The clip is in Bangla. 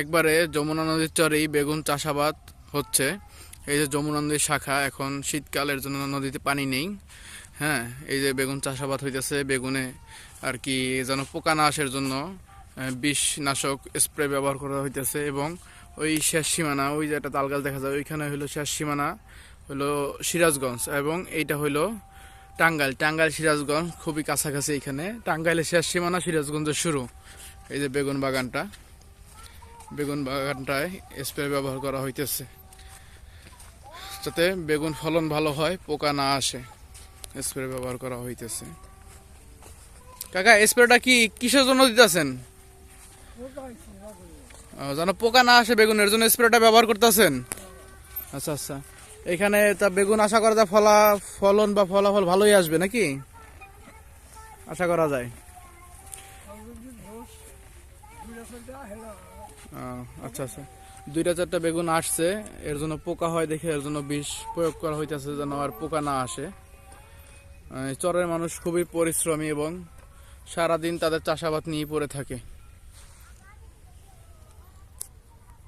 একবারে যমুনা নদীর চরেই বেগুন চাষাবাদ হচ্ছে। এই যে যমুনা নদীর শাখা, এখন শীতকালের জন্য নদীতে পানি নেই। হ্যাঁ এই যে বেগুন চাষাবাদ হইতেছে, বেগুনে আর কি যেন পোকা না আসার জন্য বিষনাশক স্প্রে ব্যবহার করা হইতেছে এবং ওই শেষ সীমানা, ওই যে একটা তালগাছ দেখা যায়, ওইখানে হলো শেষ সীমানা হলো সিরাজগঞ্জ এবং এইটা হইল টাঙ্গাইল। টাঙ্গাইল, সিরাজগঞ্জ খুবই কাছাকাছি এখানে। টাঙ্গাইলের শেষ সীমানা সিরাজগঞ্জের শুরু। এই যে বেগুন বাগানটা। বেগুন বাগানটায় স্প্রে ব্যবহার করা হইতেছে। যাতে বেগুন ফলন ভালো হয়, পোকা না আসে, স্প্রে ব্যবহার করা হইতেছে। কাকা স্প্রেটা কি কিসের জন্য দিতেছেন? যেন পোকা না আসে বেগুনের জন্য স্প্রেটা ব্যবহার করতেছেন? আচ্ছা আচ্ছা। এখানে তা বেগুন আশা করা যায় ফলা, ফলন বা ফলাফল ভালোই আসবে নাকি? আশা করা যায়। আচ্ছা আচ্ছা। দুইটা, চারটা বেগুন আসছে, এর জন্য পোকা হয় দেখে, এর জন্য বিষ প্রয়োগ করা হইতেছে যেন আর পোকা না আসে। চরের মানুষ খুবই পরিশ্রমী এবং সারাদিন তাদের চাষাবাদ নিয়ে পড়ে থাকে।